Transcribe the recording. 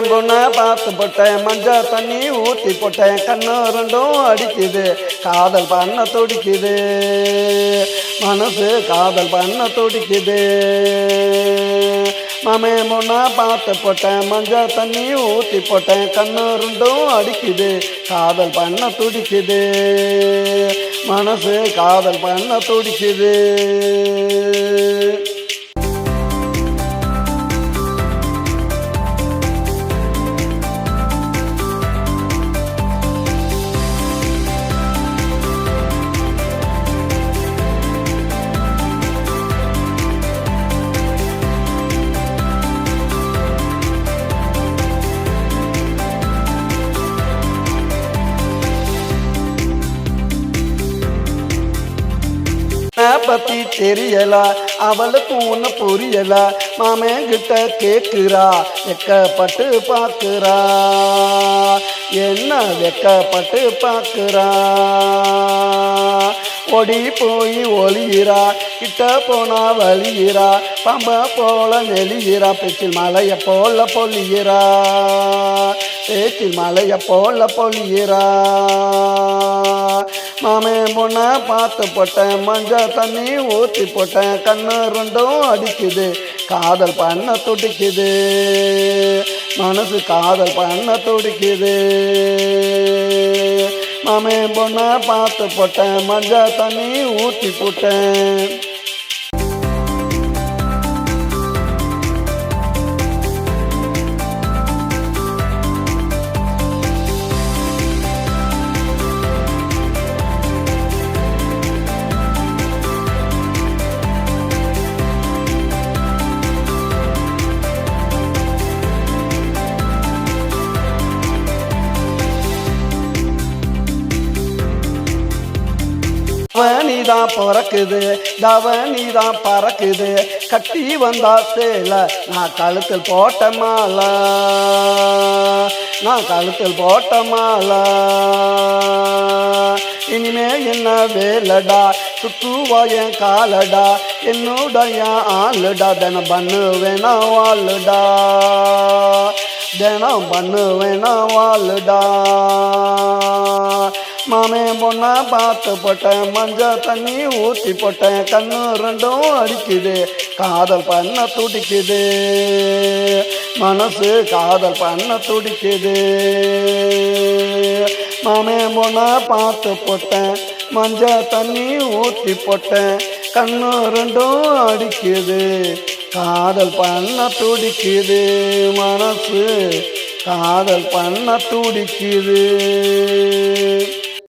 என் பொண்ணை பார்த்து போட்டேன் மஞ்சள் தண்ணி ஊற்றி போட்டேன் கண்ணு ரெண்டும் அடிக்குது காதல் பண்ண துடிக்குது. மனசு காதல் பண்ண துடிக்குது. மாமே பொண்ணை பார்த்து போட்டேன் மஞ்சள் தண்ணி ஊற்றி போட்டேன் கண்ணு ரெண்டும் அடிக்குது காதல் பண்ண துடிக்குது. மனசு காதல் பண்ண துடிக்குது. பத்தி தெரியல? அவளுக்கு ஒன்று புரியல. மாமன் கிட்ட கேக்குறா. வெக்கப்பட்டு பார்க்குறா என்ன வெக்கப்பட்டு பார்க்குறா ஒடி போய் ஒளியிறா. கிட்ட போனா வலியிறா. பம்ப போல நெளியிறா. பேச்சில் மலைய போல பொழியிறா. பேச்சில் மலைய போல பொழியிறா. மாமே பொண்ணை பார்த்து போட்டேன். மஞ்சள் தண்ணி ஊற்றி போட்டேன். கண்ணு ரெண்டும் அடிக்குது. காதல் பண்ண துடிக்குது. மனசு காதல் பண்ண துடிக்குது. மாமே பொண்ணை பார்த்து போட்டேன். மஞ்சள் தண்ணி ஊற்றி போட்டேன். தவணி தான் பிறக்குது தவணி தான் பறக்குது. கட்டி வந்தா சேல நான் கழுத்தில் போட்ட மாலா. நான் கழுத்தில் போட்ட மாலா. இனிமே என்ன வேலடா? சுற்றுவா என் காலடா. என்னுடைய ஆளுடா. தினம் பண்ணு வேணா வாழுடா தினம் பண்ணு வேணா வாழுடா மாமே பொண்ணா பார்த்து போட்டேன். மஞ்சள் தண்ணி ஊற்றி போட்டேன். கண்ணு ரெண்டும் அடிக்குது. காதல் பண்ண துடிக்குது. மனசு காதல் பண்ண துடிக்குது. மாமே பொண்ணா பார்த்து போட்டேன். மஞ்சள் தண்ணி ஊற்றி போட்டேன். கண்ணு ரெண்டும் அடிக்குது. காதல் பண்ண துடிக்குது. மனசு காதல் பண்ண துடிக்குது.